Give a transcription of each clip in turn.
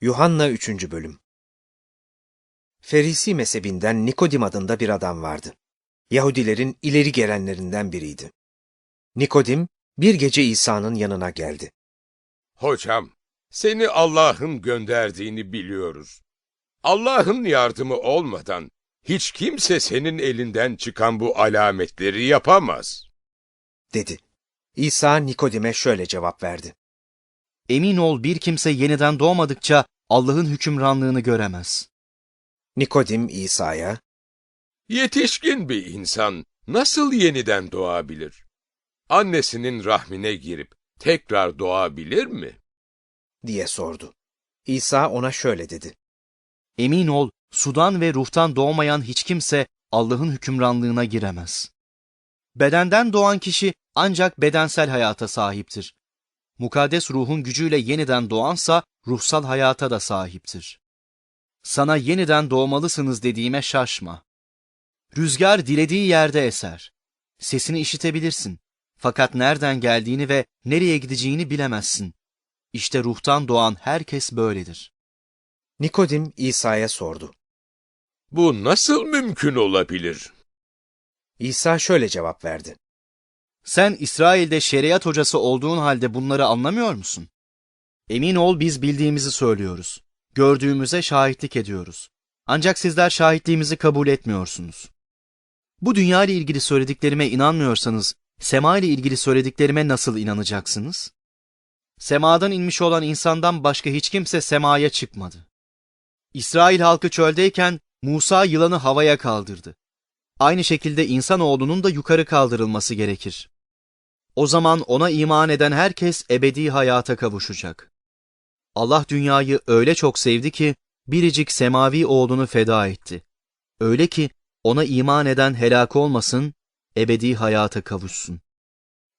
Yuhanna 3. Bölüm Ferisi mezhebinden Nikodim adında bir adam vardı. Yahudilerin ileri gelenlerinden biriydi. Nikodim bir gece İsa'nın yanına geldi. Hocam, seni Allah'ın gönderdiğini biliyoruz. Allah'ın yardımı olmadan hiç kimse senin elinden çıkan bu alametleri yapamaz. dedi. İsa Nikodim'e şöyle cevap verdi. Emin ol bir kimse yeniden doğmadıkça Allah'ın hükümranlığını göremez. Nikodim İsa'ya, Yetişkin bir insan nasıl yeniden doğabilir? Annesinin rahmine girip tekrar doğabilir mi? diye sordu. İsa ona şöyle dedi. Emin ol sudan ve ruhtan doğmayan hiç kimse Allah'ın hükümranlığına giremez. Bedenden doğan kişi ancak bedensel hayata sahiptir. Mukaddes ruhun gücüyle yeniden doğansa ruhsal hayata da sahiptir. Sana yeniden doğmalısınız dediğime şaşma. Rüzgar dilediği yerde eser. Sesini işitebilirsin. Fakat nereden geldiğini ve nereye gideceğini bilemezsin. İşte ruhtan doğan herkes böyledir. Nikodim İsa'ya sordu. Bu nasıl mümkün olabilir? İsa şöyle cevap verdi. Sen İsrail'de şeriat hocası olduğun halde bunları anlamıyor musun? Emin ol biz bildiğimizi söylüyoruz. Gördüğümüze şahitlik ediyoruz. Ancak sizler şahitliğimizi kabul etmiyorsunuz. Bu dünya ile ilgili söylediklerime inanmıyorsanız, sema ile ilgili söylediklerime nasıl inanacaksınız? Semadan inmiş olan insandan başka hiç kimse semaya çıkmadı. İsrail halkı çöldeyken Musa yılanı havaya kaldırdı. Aynı şekilde insanoğlunun da yukarı kaldırılması gerekir. O zaman ona iman eden herkes ebedi hayata kavuşacak. Allah dünyayı öyle çok sevdi ki biricik semavi oğlunu feda etti. Öyle ki ona iman eden helak olmasın, ebedi hayata kavuşsun.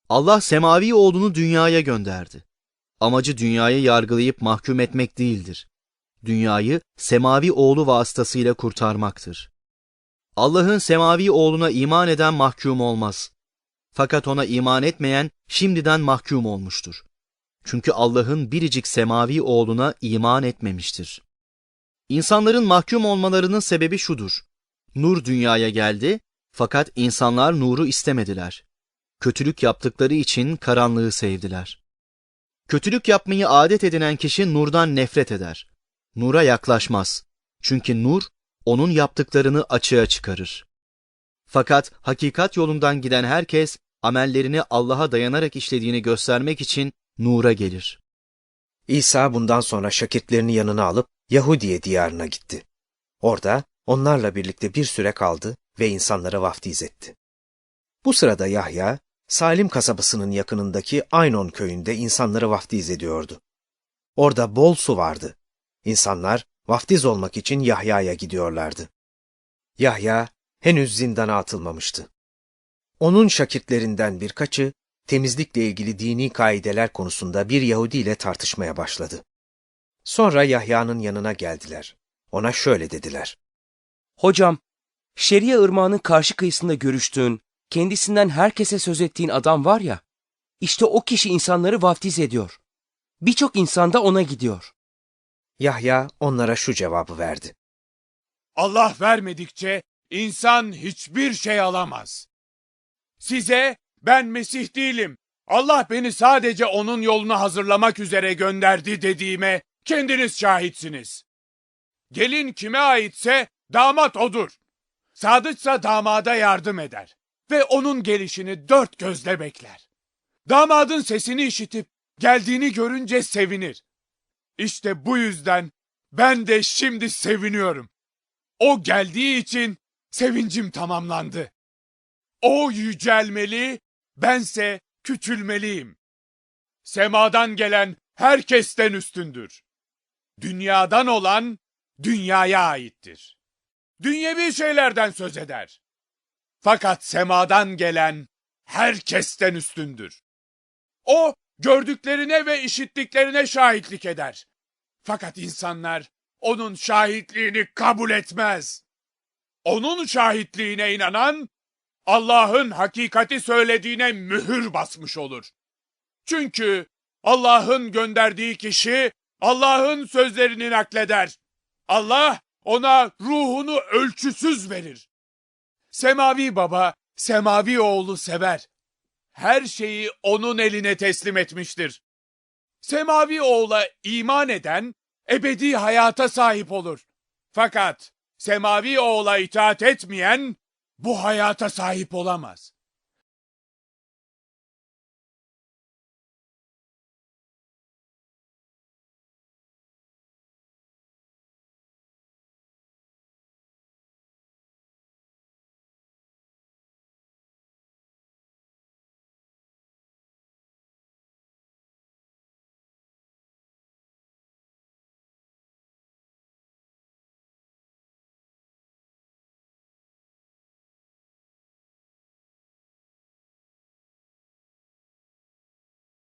Allah semavi oğlunu dünyaya gönderdi. Amacı dünyayı yargılayıp mahkum etmek değildir. Dünyayı semavi oğlu vasıtasıyla kurtarmaktır. Allah'ın semavi oğluna iman eden mahkum olmaz. Fakat ona iman etmeyen şimdiden mahkum olmuştur. Çünkü Allah'ın biricik semavi oğluna iman etmemiştir. İnsanların mahkum olmalarının sebebi şudur. Nur dünyaya geldi fakat insanlar nuru istemediler. Kötülük yaptıkları için karanlığı sevdiler. Kötülük yapmayı adet edinen kişi nurdan nefret eder. Nura yaklaşmaz. Çünkü nur onun yaptıklarını açığa çıkarır. Fakat hakikat yolundan giden herkes amellerini Allah'a dayanarak işlediğini göstermek için nura gelir. İsa bundan sonra şakirtlerini yanına alıp Yahudiye diyarına gitti. Orada onlarla birlikte bir süre kaldı ve insanlara vaftiz etti. Bu sırada Yahya, Salim kasabasının yakınındaki Aynon köyünde insanları vaftiz ediyordu. Orada bol su vardı. İnsanlar vaftiz olmak için Yahya'ya gidiyorlardı. Yahya henüz zindana atılmamıştı. Onun şakirtlerinden birkaçı temizlikle ilgili dini kaideler konusunda bir Yahudi ile tartışmaya başladı. Sonra Yahya'nın yanına geldiler. Ona şöyle dediler. Hocam, Şeria ırmağının karşı kıyısında görüştüğün, kendisinden herkese söz ettiğin adam var ya, işte o kişi insanları vaftiz ediyor. Birçok insan da ona gidiyor. Yahya onlara şu cevabı verdi. Allah vermedikçe insan hiçbir şey alamaz. Size ben Mesih değilim. Allah beni sadece onun yolunu hazırlamak üzere gönderdi dediğime kendiniz şahitsiniz. Gelin kime aitse damat odur. Sadıksa damada yardım eder ve onun gelişini dört gözle bekler. Damadın sesini işitip geldiğini görünce sevinir. İşte bu yüzden ben de şimdi seviniyorum. O geldiği için sevincim tamamlandı. O yücelmeli, bense küçülmeliyim. Semadan gelen herkesten üstündür. Dünyadan olan dünyaya aittir. Dünyevi şeylerden söz eder. Fakat semadan gelen herkesten üstündür. O gördüklerine ve işittiklerine şahitlik eder. Fakat insanlar onun şahitliğini kabul etmez. Onun şahitliğine inanan Allah'ın hakikati söylediğine mühür basmış olur. Çünkü Allah'ın gönderdiği kişi Allah'ın sözlerini nakleder. Allah ona ruhunu ölçüsüz verir. Semavi baba, semavi oğlu sever. Her şeyi onun eline teslim etmiştir. Semavi oğula iman eden ebedi hayata sahip olur. Fakat semavi oğula itaat etmeyen bu hayata sahip olamaz.